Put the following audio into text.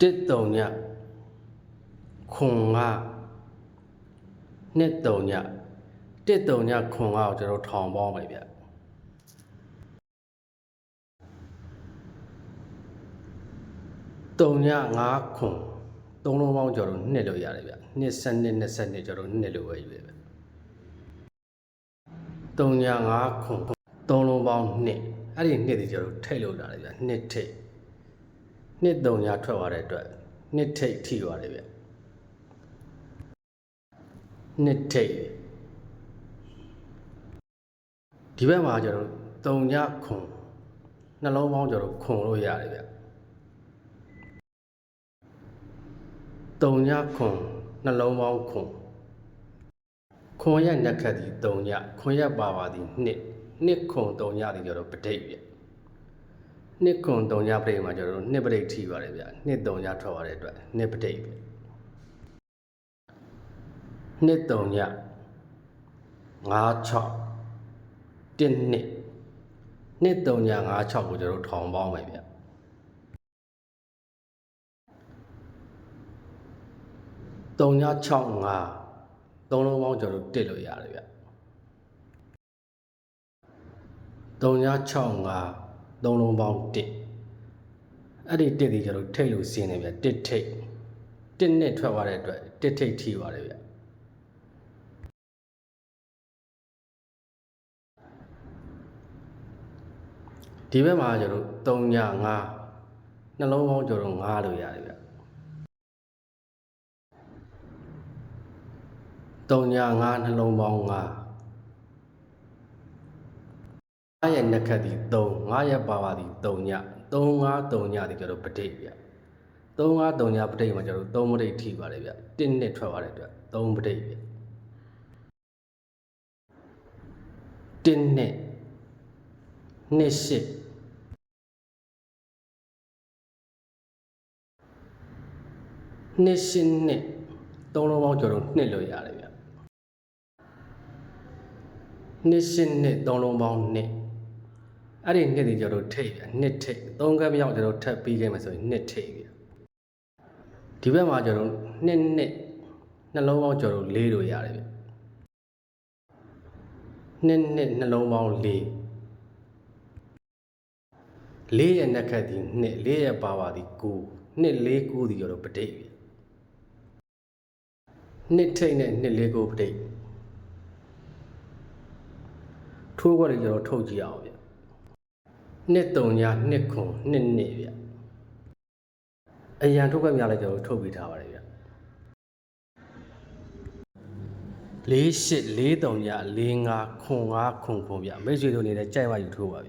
တစ်တုံညခွန်ငါနှစ်တုံညတစ်တုံညခွန်ငါကိုကျွန်တော်ထောင်ပေါင်းပဲဗျတုံညငါခွန်သုံးလုံးပေါင်းကျွန်တော်နှစ်လို့ရတယ်ဗျနှစ်စနစ်နှစ်စနစ်ကျွန်တော်နှစ်လို့ပဲယူရဗျတုံညငါခွန်သုံးလုံးပေါင်းနှစ်အဲ့ဒီနှစ်တွေကျွန်တော်ထိတ်လို့လာတယ်ဗျနှစ်ထိတ် နှစ်တုံညာထွက်သွားတဲ့အတွက်နှစ်ထိတ်ထိသွားတယ်ဗျနှစ်ထိတ်ဒီဘက်မှာကျတော့တုံညာခွန်နှလုံးပေါင်းကျတော့ခွန်လို့ရတယ်ဗျတုံညာခွန်နှလုံးပေါင်းခွန်ခွန်ရနက်ခတ်ဒီတုံညာခွန်ရပါပါဒီနှစ်နှစ်ခွန်တုံညာဒီကျတော့ပဋိပ်ဗျ နှစ်ခွန်တုံညပရိတ်မှာကျွန်တော်တို့နှစ်ပရိတ်ထိပါတယ်ဗျနှစ်တုံညထွက်သွားတဲ့အတွက်နှစ်ပရိတ်ဗျနှစ်တုံည9 6တစ်နှစ်နှစ်တုံည9 6ကိုကျွန်တော်တို့ထောင်ပေါင်းမယ်ဗျတုံည6 5သုံးလုံးပေါင်းကျွန်တော်တို့တစ်လို့ရတယ်ဗျတုံည6 5 သုံးလုံးပေါင်း1အဲ့ဒီ1ဒီကျတော့ထိတ်လို့စင်းနေဗျ1ထိတ်1နဲ့ထွက်သွားတဲ့အတွက်1ထိတ်ထိပါတယ်ဗျဒီဘက်မှာကျတော့3ည5နှလုံးပေါင်းကျတော့5လို့ရတယ်ဗျ3ည5နှလုံးပေါင်း5 9ရက်နှစ်ခတ်ဒီ3 9ရက်ပါပါဒီ3ည3 5 3ညဒီကျတော့ပဋိဗျ3 5 3ညပဋိမှာကျတော့3ပဋိထိပါတယ်ဗျ1နှစ်ထွက်သွားတဲ့အတွက်3ပဋိဗျ1နှစ်နှစ်ရှစ်နှစ်ရှင်းနှစ်သုံးလုံးပေါင်းကျတော့နှစ်လို့ရတယ်ဗျနှစ်ရှင်းနှစ်သုံးလုံးပေါင်းနှစ် အဲ့ဒီနှစ်တွေကျတော့ထိတ်ပြနှစ်ထိတ်သုံးကပ်မြောက်ကျတော့ထပ်ပြီးခဲ့မယ်ဆိုရင်နှစ်ထိတ်ပြဒီဘက်မှာကျတော့နှစ်နှစ်နှလုံးပေါင်းကျတော့လေးလို့ရတယ်ဗျနှစ်နှစ်နှလုံးပေါင်းလေးလေးရဲ့နှက်ခတ်ဒီနှစ်လေးရဲ့ပါပါဒီကိုနှစ်လေးကိုဒီကျတော့ပဋိဗျနှစ်ထိတ်နဲ့နှစ်လေးကိုပဋိထိုးခွက်တွေကျတော့ထုတ်ကြည့်အောင်ဗျ နှစ်တုံညာနှစ်ခွန်နှစ်နှစ်ဗျအရန်ထုတ်ခွက်များလည်းကျွန်တော်တို့ထုတ်ပေးထားပါတယ်ဗျ၄၈၄တုံညာ၄၅ခွန်၅ခွန်ခွန်ဗျမိတ်ဆွေတို့အနေနဲ့ကြိုက်မှယူထိုးပါဗျ